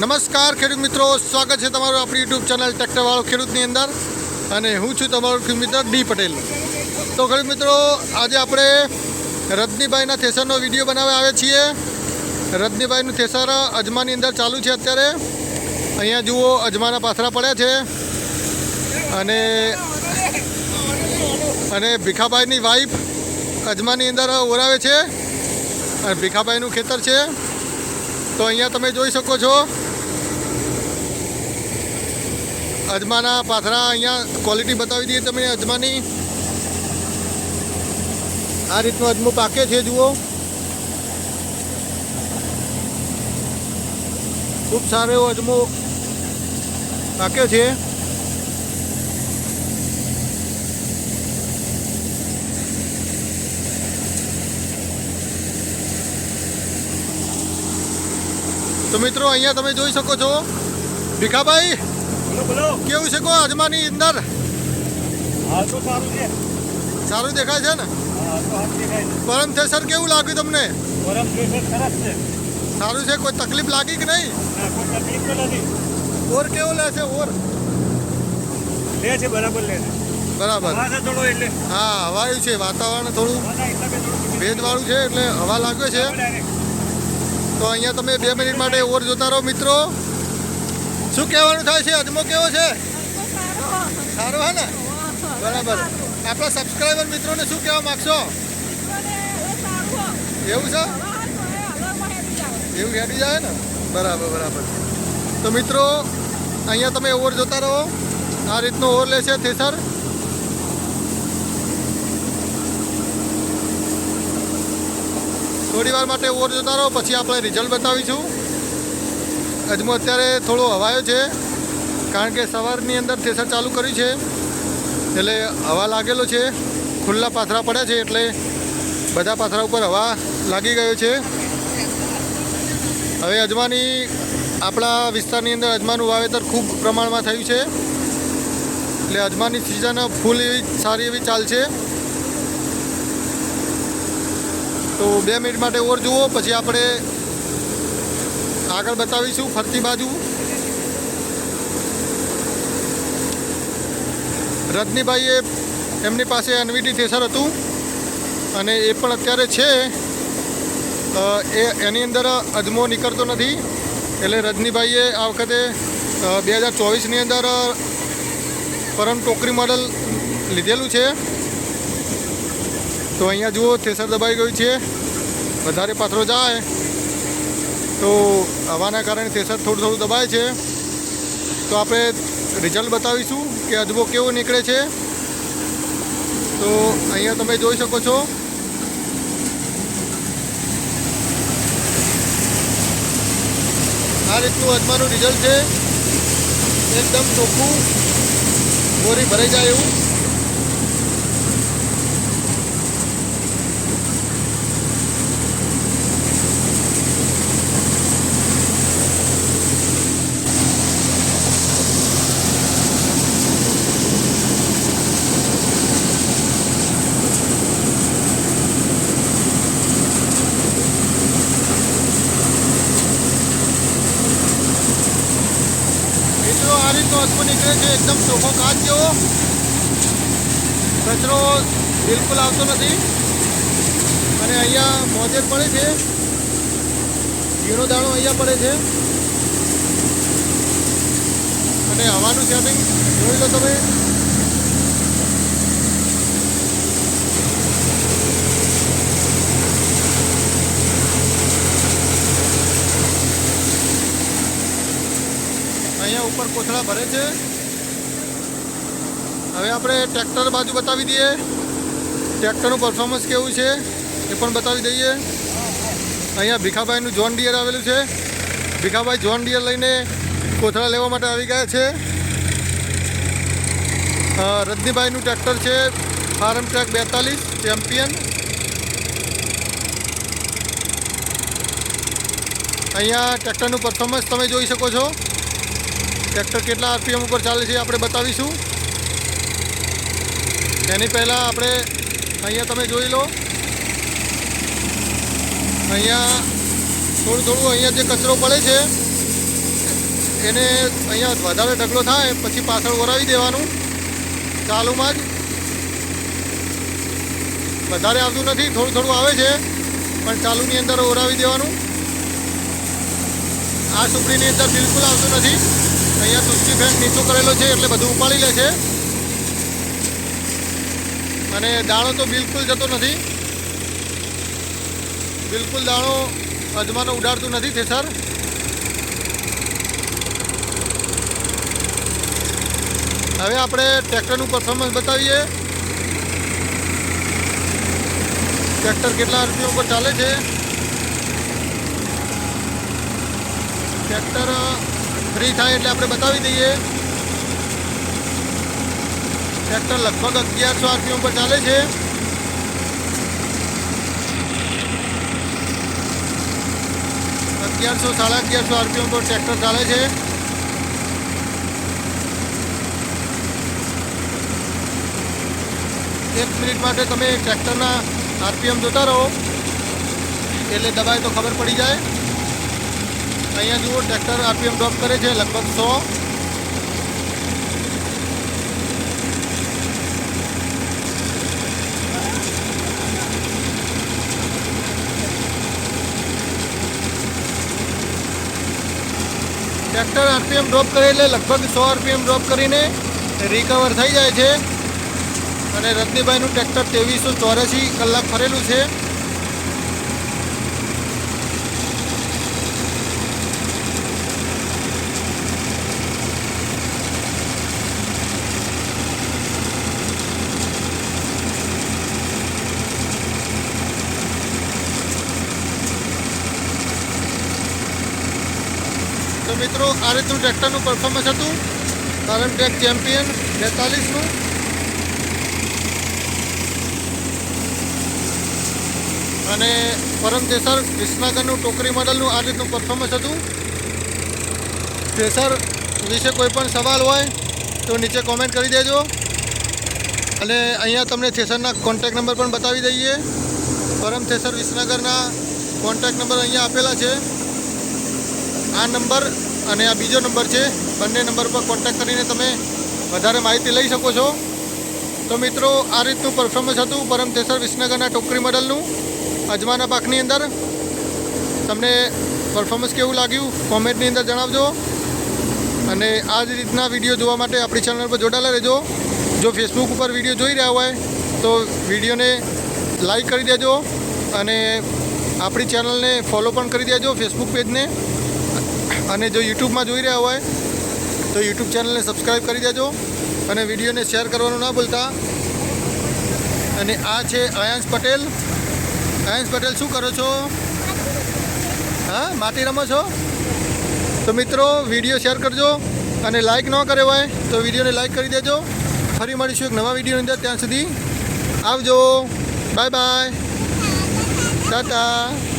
નમસ્કાર ખેડૂત મિત્રો, સ્વાગત છે તમારું આપણી યુટ્યુબ ચેનલ ટ્રેક્ટરવાળો ખેડૂતની અંદર. અને હું છું તમારો ખેડૂત મિત્ર ડી પટેલ. તો ખેડૂત મિત્રો, આજે આપણે રજનીભાઈના થેસરનો વીડિયો બનાવવા આવ્યા છીએ. રજનીભાઈનું થેસર અજમાની અંદર ચાલુ છે અત્યારે. અહીંયા જુઓ, અજમાના પાથરા પડ્યા છે. અને અને ભીખાભાઈની વાઈફ અજમાની અંદર ઓરાવે છે. અને ભીખાભાઈનું ખેતર છે. તો અહીંયા તમે જોઈ શકો છો. અજમાના પાથરા અહીંયા ક્વોલિટી બતાવી દઈએ તમે અજમાની. આ રીતનો અજમો પાકે છે, જુઓ. ખૂબ સારો એવો અજમો પાક્યો છે. તો મિત્રો, અહીંયા તમે જોઈ શકો છો ભીખાભાઈ. કેવું છે કો અજમાની અંદર? સારું સારું દેખાય છે ને? પરમ થેસર કેવું લાગ્યું તમને? સારું છે? કોઈ તકલીફ લાગી કે નહીં? કોઈ તકલીફ તો નથી. ઓર કેવો લે છે? ઓર? લે છે બરાબર લે છે. બરાબર. હા હવાયું છે વાતાવરણ થોડું. ભેદવાળું ભેજવાળું છે એટલે હવા લાગ્યો છે. તો અહીંયા તમે બે મિનિટ માટે ઓર જોતા રહો મિત્રો. શું કહેવાનું થાય છે? અજમો કેવો છે? સારો હે ને? બરાબર. આપણા સબસ્ક્રાઈબર મિત્રોને શું કહેવા માગશો? એવું છે? એવું હેડી જાય ને? બરાબર બરાબર. તો મિત્રો, અહીંયા તમે ઓવર જોતા રહો. આ રીતનો ઓવર લેશે થેસર. થોડી વાર માટે ઓવર જોતા રહો, પછી આપણે રિઝલ્ટ બતાવીશું. અજમો અત્યારે થોડો હવાયો છે, કારણ કે સવારની અંદર થેસર ચાલુ કર્યું છે. એટલે હવા લાગેલો છે, ખુલ્લા પાથરા પડ્યા છે એટલે બધા પાથરા ઉપર હવા લાગી ગયો છે. હવે અજમાની, આપણા વિસ્તારની અંદર અજમાનું વાવેતર ખૂબ પ્રમાણમાં થયું છે. એટલે અજમાની સિઝન ફૂલ એવી, સારી એવી ચાલશે. તો બે મિનિટ માટે ઓર જુઓ, પછી આપણે આગળ બતાવીશું ફરતી બાજુ. રજનીભાઈએ એમની પાસે એનવીટી થેસર હતું અને એ પણ અત્યારે છે. એ એની અંદર અજમો નીકળતો નથી. એટલે રજનીભાઈએ આ વખતે બે હજાર ચોવીસની અંદર પરમ ટોકરી મોડલ લીધેલું છે. તો અહીંયા જુઓ, થેસર દબાઈ ગયું છે. વધારે પાથરો જાય. તો હવાના કારણે થેસર થોડું થોડું દબાય છે. તો આપણે રિઝલ્ટ બતાવીશું કે અજબો કેવો નીકળે છે. તો અહીંયા તમે જોઈ શકો છો. આ રીતનું અજમાનું રિઝલ્ટ છે. એકદમ ચોખ્ખું. બોરી ભરાઈ જાય એવું મિત્રો આ રીતનો નીકળે છે એકદમ ચોખ્ખો કાચ જેવો. કચરો બિલકુલ આવતો નથી. અને અહીંયા મોજેર પડે છે. ઝીણો દાણો અહીંયા પડે છે. અને હવાનું સેટિંગ જોઈ લો તમે અહીંયા ઉપર કોથળા ભરે છે. હવે આપણે ટ્રેક્ટર બાજુ બતાવી દઈએ. ટ્રેક્ટરનું પરફોર્મન્સ કેવું છે એ પણ બતાવી દઈએ. અહીંયા ભીખાભાઈનું જોન ડિયર આવેલું છે. ભીખાભાઈ જોન ડિયર લઈને કોથળા લેવા માટે આવી ગયા છે. રજનીભાઈનું ટ્રેક્ટર છે ફાર્મ ટ્રેક બેતાલીસ ચેમ્પિયન અહીંયા ટ્રેક્ટરનું પરફોર્મન્સ તમે જોઈ શકો છો. ટ્રેક્ટર કેટલા આરપીએમ ઉપર ચાલે છે આપણે બતાવીશું. એની પહેલાં આપણે અહીંયા તમે જોઈ લો. અહીંયા થોડું થોડું અહીંયા જે કચરો પડે છે, એને અહીંયા વધારે ઢગલો થાય, પછી પાછળ ઓરાવી દેવાનું. ચાલુમાં જ. વધારે આવતું નથી, થોડું થોડું આવે છે, પણ ચાલુની અંદર ઓરાવી દેવાનું. આ સુપડીની અંદર બિલકુલ આવતું નથી. તુસ્તી ફેન નીચો કરેલો છે એટલે બધું ઉપાડી લે છે. અને દાણો તો બિલકુલ જતો નથી. બિલકુલ દાણો અજમાનો ઉડાડતું નથી થેસર. હવે આપણે ટ્રેક્ટરનું પરફોર્મન્સ બતાવીએ. ટ્રેક્ટર કેટલા આરપીઓ ઉપર ચાલે છે? ટ્રેક્ટર ફ્રી થાય એટલે આપણે બતાવી દઈએ. ટ્રેક્ટર લગભગ અગિયારસો આરપીએમ ઉપર ચાલે છે. અગિયારસો સાડા અગિયારસો આરપીએમ પર ટ્રેક્ટર ચાલે છે. એક મિનિટ માટે તમે ટ્રેક્ટરના આરપીએમ જોતા રહો. એટલે દબાય તો ખબર પડી જાય. અહીંયા જુઓ, ટ્રેક્ટર આરપીએમ ડ્રોપ કરે છે લગભગ સો. ટ્રેક્ટર આરપીએમ ડ્રોપ કરે એટલે લગભગ સો આરપીએમ ડ્રોપ કરીને રિકવર થઈ જાય છે. અને રજનીભાઈનું ટ્રેક્ટર ત્રેવીસો ચોરાસી કલાક ફરેલું છે. મિત્રો, આ રીતનું ટ્રેક્ટરનું પરફોર્મન્સ હતું. કારણ ટ્રેક ચેમ્પિયન બેતાલીસનું. અને પરમ થેસર વિસનગરનું ટોકરી મોડલનું આ રીતનું પરફોર્મન્સ હતું. થેસર વિશે કોઈ પણ સવાલ હોય, તો નીચે કોમેન્ટ કરી દેજો. અને અહીંયા તમને થેસરના કોન્ટેક નંબર પણ બતાવી દઈએ. પરમ થેસર વિસનગરના કોન્ટેક નંબર અહીંયા આપેલા છે. આ નંબર અને આ બીજો નંબર છે. બંને નંબર પર કોન્ટેક કરીને તમે વધારે માહિતી લઈ શકો છો. તો મિત્રો, આ રીતનું પરફોર્મન્સ હતું પરમ થેસર વિસનગરના ટોકરી મોડલનું. અજમાના પાકની અંદર. તમને પરફોર્મન્સ કેવું લાગ્યું કોમેન્ટની અંદર જણાવજો. અને આ જ રીતના વીડિયો જોવા માટે આપણી ચેનલ પર જોડાયેલા રહેજો. જો ફેસબુક ઉપર વીડિયો જોઈ રહ્યા હોય, તો વિડીયોને લાઈક કરી દેજો અને આપણી ચેનલને ફોલો પણ કરી દેજો ફેસબુક પેજને અને જો યુટ્યુબમાં જોઈ રહ્યા હોય, તો યુટ્યુબ ચેનલને સબસ્ક્રાઈબ કરી દેજો અને વિડીયોને શેર કરવાનું ના ભૂલતા. અને આ છે અયાંશ પટેલ. અયાંશ પટેલ, શું કરો છો? હા, માટી રમો છો? તો મિત્રો, વીડિયો શેર કરજો અને લાઈક ન કર્યો હોય, તો વિડીયોને લાઈક કરી દેજો. ફરી મળીશું એક નવા વિડીયોની અંદર. ત્યાં સુધી આવજો. Bye bye Tata